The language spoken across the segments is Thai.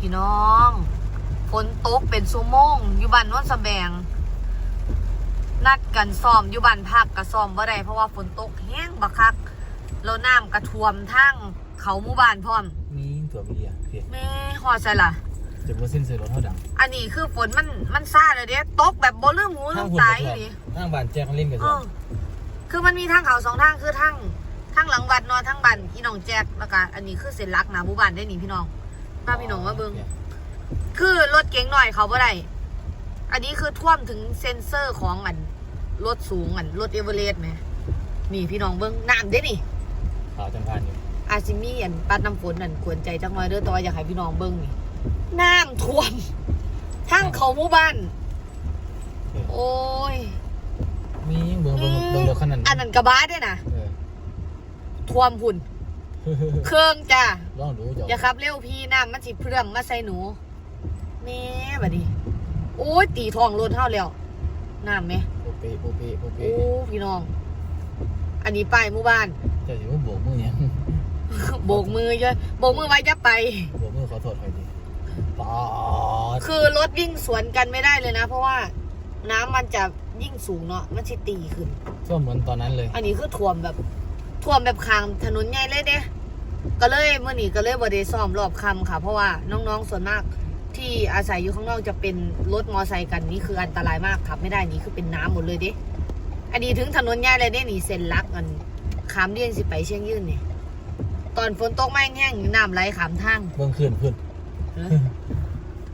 พี่น้องฝนตกเป็นซูโมงอยู่บ้านโนนสะแบง นัดกันซ้อมอยู่บ้านพักก็ซ้อมบ่ได้เพราะว่าฝนตกแห้งบักคักแล้วน้ำกระท่วมทั้งเขาหมู่บ้านพร้อมมีตัวมีเดียเพียแม่ฮอดใส่ล่ะจะบ่สิ้นเสือรถเท่าดังอันนี้คือฝนมันมันซ่าเลยเด้ตกแบบบ่ลืมหูลืทางมหุ่นตากระอีทหลีทางบ้านแจ็คลินกับเอตัวอคือมันมีทางเขาสองทางคือทางทางหลังวัดเนอนทางบ้านพี่น้องแจ๊กแล้วก็อันนี้คือเส้นหลักหนะหมู่บ้านได้นี่พี่น้อง พาพี่น้องมาเบิ่งคือรถเก๋งหน่อยเขาบ่ได้ อันนี้คือท่วมถึงเซ็นเซอร์ของอันรถสูงอันรถเอเวอเรสต์ไหมนี่พี่น้องเบิ่งน้ำเด้นี่ขาวจังพานอยู่อาซิมีอันปัดน้ำฝนนั่นควรใจจังน้อยเด้อแตัวาอยากให้พี่น้องเบิ่งนี่น้ำท่วมทางเขาหมู่บ้าน โอ้ย มีเบิ่งเบิ่งเบิ่งรถคันนั้นอันนั้นกระบะด้วยนะเออท่วมพุ่น เครื่องจ้าลองดูเจ้าอย่าขับเร็วพี่น้ำมันสิเพื่อมมาใส่หนูแม่บัดนี้โอ้ยตีทองรถเท่าแล้วน้ำไหมโอเปโอเปโอเปโอ้พี่น้อง อันนี้ป้ายหมู่บ้านเจ้าอยู่ว่าโบกมือยังโบกมือเยอะโบกมือไว้จะไปโบกมือขอโทษใครดีปอดคือรถวิ่งสวนกันไม่ได้เลยนะ เพราะว่าน้ำมันจะยิ่งสูงเนาะมันจะตีขึ้นก็เหมือนตอนนั้นเลย อันนี้คือท่วมแบบ ท่วมแบบคางถนนใหญ่เลยเด้ก็เลยเมื่อนี้ก็เลยบไดซ้อมรอบคำค่ะ เพราะว่าน้องๆส่วนมากที่อาศัยอยู่ข้างนอกจะเป็นรถมอไซค์กันนี่คืออันตรายมากขับไม่ได้นี่คือเป็นน้ำหมดเลยเด้อันนี้ถึงถนนใหญ่เลยเด้นี่เส้นลักอันขามเลี่ยงสิไปเชียงยืนเนี่ยตอนฝนตกไม่แห้งน้ำไหลขามทางเบิ่งขึ้นขึ้นเออ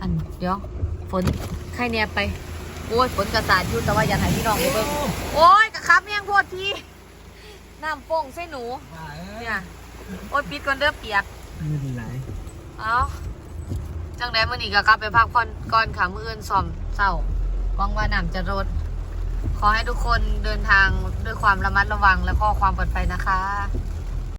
อันเดี๋ยวฝนใครเนี่ยไปโอ้ยฝนกระสาดอยู่แต่ว่าอย่าให้พี่น้องไปเบิ่งโอ้ยกระคับเมี่ยงโพดที น้ำโป่งใส่หนู เนี่ย โอ้ยปิดก่อนเด้อเปียกไม่ดีไรเอาจังไดมื้อนี้ก็กลับไปพักผ่อนก่อนค่ะมื้ออื่นซ้อมเช้าหวังว่าน้ำจะลดขอให้ทุกคนเดินทางด้วยความระมัดระวังและก็ความปลอดภัยนะคะ